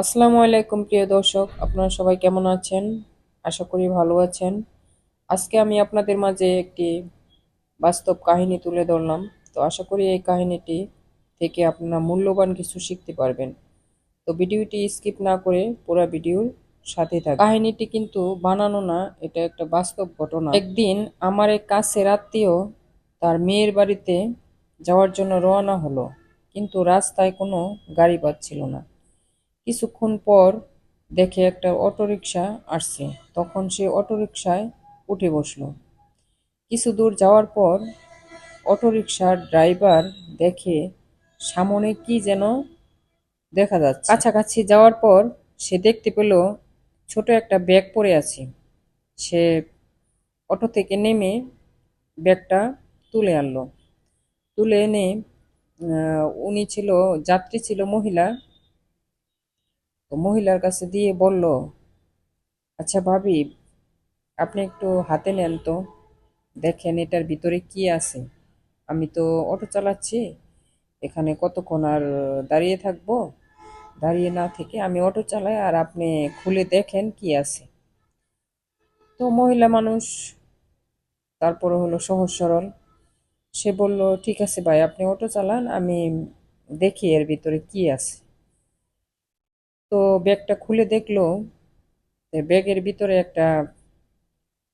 আসসালামু আলাইকুম, প্রিয় দর্শক। আপনারা সবাই কেমন আছেন? আশা করি ভালো আছেন। আজকে আমি আপনাদের মাঝে একটি বাস্তব কাহিনী তুলে ধরলাম। তো আশা করি এই কাহিনীটি থেকে আপনারা মূল্যবান কিছু শিখতে পারবেন। তো ভিডিওটি স্কিপ না করে পুরো ভিডিওর সাথে থাকুন। কাহিনীটি কিন্তু বানানো না, এটা একটা বাস্তব ঘটনা। একদিন আমার এক কাছের আত্মীয় তার মেয়ের বাড়িতে যাওয়ার জন্য রওনা হলো, কিন্তু রাস্তায় কোনো গাড়ি পাচ্ছিল না। কিছুক্ষণ পর দেখে একটা অটোরিকশা আসছে। তখন সে অটোরিকশায় উঠে বসল। কিছু দূর যাওয়ার পর অটোরিকশার ড্রাইভার দেখে সামনে কি যেন দেখা যাচ্ছে। কাছাকাছি যাওয়ার পর সে দেখতে পেল ছোট একটা ব্যাগ পড়ে আছে। সে অটো থেকে নেমে ব্যাগটা তুলে আনলো। তুলে এনে উনি ছিল, যাত্রী ছিল মহিলা। তো মহিলার কাছে দিয়ে বলল আচ্ছা ভাবি, আপনি একটু হাতে নেন তো। দেখেন এটার ভিতরে কি আছে। আমি তো অটো চালাচ্ছি। এখানে কতক্ষণ আর দাঁড়িয়ে থাকব? দাঁড়িয়ে না থেকে আমি অটো চালাই আর আপনি খুলে দেখেন কি আছে। তো মহিলা মানুষ, তারপরে হলো সহজ সরল। সে বলল, ঠিক আছে ভাই, আপনি অটো চালান, আমি দেখি এর ভিতরে কি আছে। তো ব্যাগটা খুলে দেখল ব্যাগের ভিতরে একটা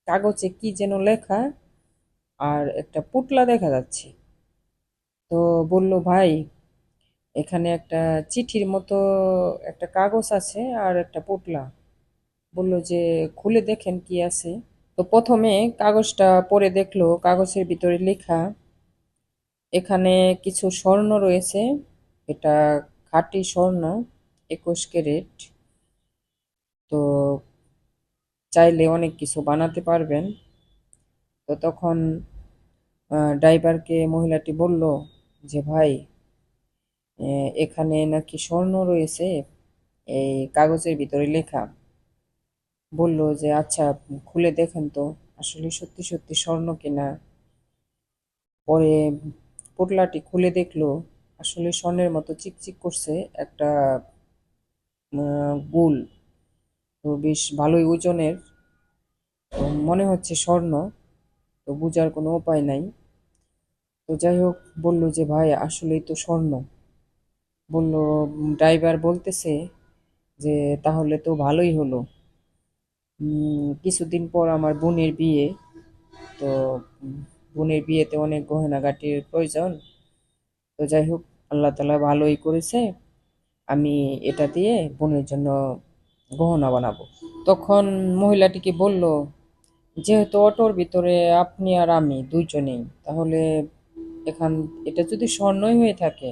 কাগজে কি যেন লেখা আর একটা পুটলা দেখা যাচ্ছে। তো বলল, ভাই, এখানে একটা চিঠির মতো একটা কাগজ আছে আর একটা পুটলা বলল যে, খুলে দেখেন কি আছে। তো প্রথমে কাগজটা পরে দেখল, কাগজের ভিতরে লেখা, এখানে কিছু স্বর্ণ রয়েছে, এটা খাঁটি স্বর্ণ। একুশ ক্যারেট। তো চাইলে অনেক কিছু বানাতে পারবেন। তো তখন ড্রাইভারকে মহিলাটি বলল যে, ভাই এখানে নাকি স্বর্ণ রয়েছে, এই কাগজের ভিতরে লেখা। বলল যে আচ্ছা খুলে দেখেন তো, আসলে সত্যি সত্যি স্বর্ণ কিনা? পরে পোটলাটি খুলে দেখল, আসলে স্বর্ণের মতো চিকচিক করছে একটা গুল। তো বেশ ভালোই ওজনের। তো মনে হচ্ছে স্বর্ণ। তো বোঝার কোনো উপায় নাই। তো যাই হোক, বলল যে, ভাই, আসলেই তো স্বর্ণ। বলল ড্রাইভার বলতেছে যে, তাহলে তো ভালোই হলো। কিছুদিন পর আমার বোনের বিয়ে। তো বোনের বিয়েতে অনেক গয়নাগাটির প্রয়োজন। তো যাই হোক, আল্লাহ তালা ভালোই করেছে। আমি এটা দিয়ে বোনের জন্য গহনা বানাবো। তখন মহিলাটিকে বলল, যেহেতু অটোর ভিতরে আপনি আর আমি দুইজনেই, তাহলে এখান, এটা যদি স্বর্ণই হয়ে থাকে,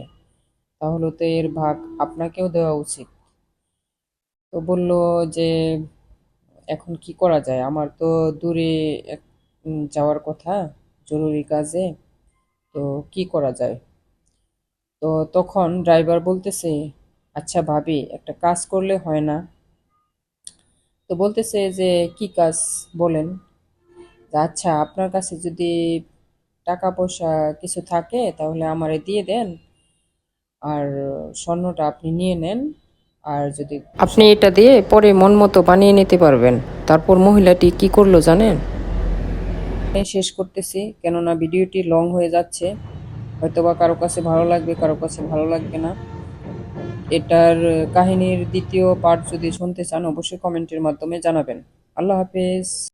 তাহলে তো এর ভাগ আপনাকেও দেওয়া উচিত। তো বলল যে, এখন কি করা যায়? আমার তো দূরে যাওয়ার কথা, জরুরি কাজে, তো কি করা যায়? তো তখন ড্রাইভার বলতেছে আচ্ছা ভাবি একটা কাজ করলে হয় না। তো বলতেছে যে কি কাজ? বলেন। আচ্ছা আপনার কাছে যদি টাকা পয়সা কিছু থাকে তাহলে আমারে দিয়ে দেন। আর স্বর্ণটা আপনি নিয়ে নেন। আর যদি আপনি এটা দিয়ে পরে মন মতো বানিয়ে নিতে পারবেন। তারপর মহিলাটি কি করল জানেন? শেষ করতেছি কেননা ভিডিওটি লং হয়ে যাচ্ছে। হয়তোবা কারও কাছে ভালো লাগবে কারও কাছে ভালো লাগবে না। এটার কাহিনীর দ্বিতীয় পার্ট যদি শুনতে চান অবশ্যই কমেন্টের মাধ্যমে জানাবেন। আল্লাহ হাফেজ।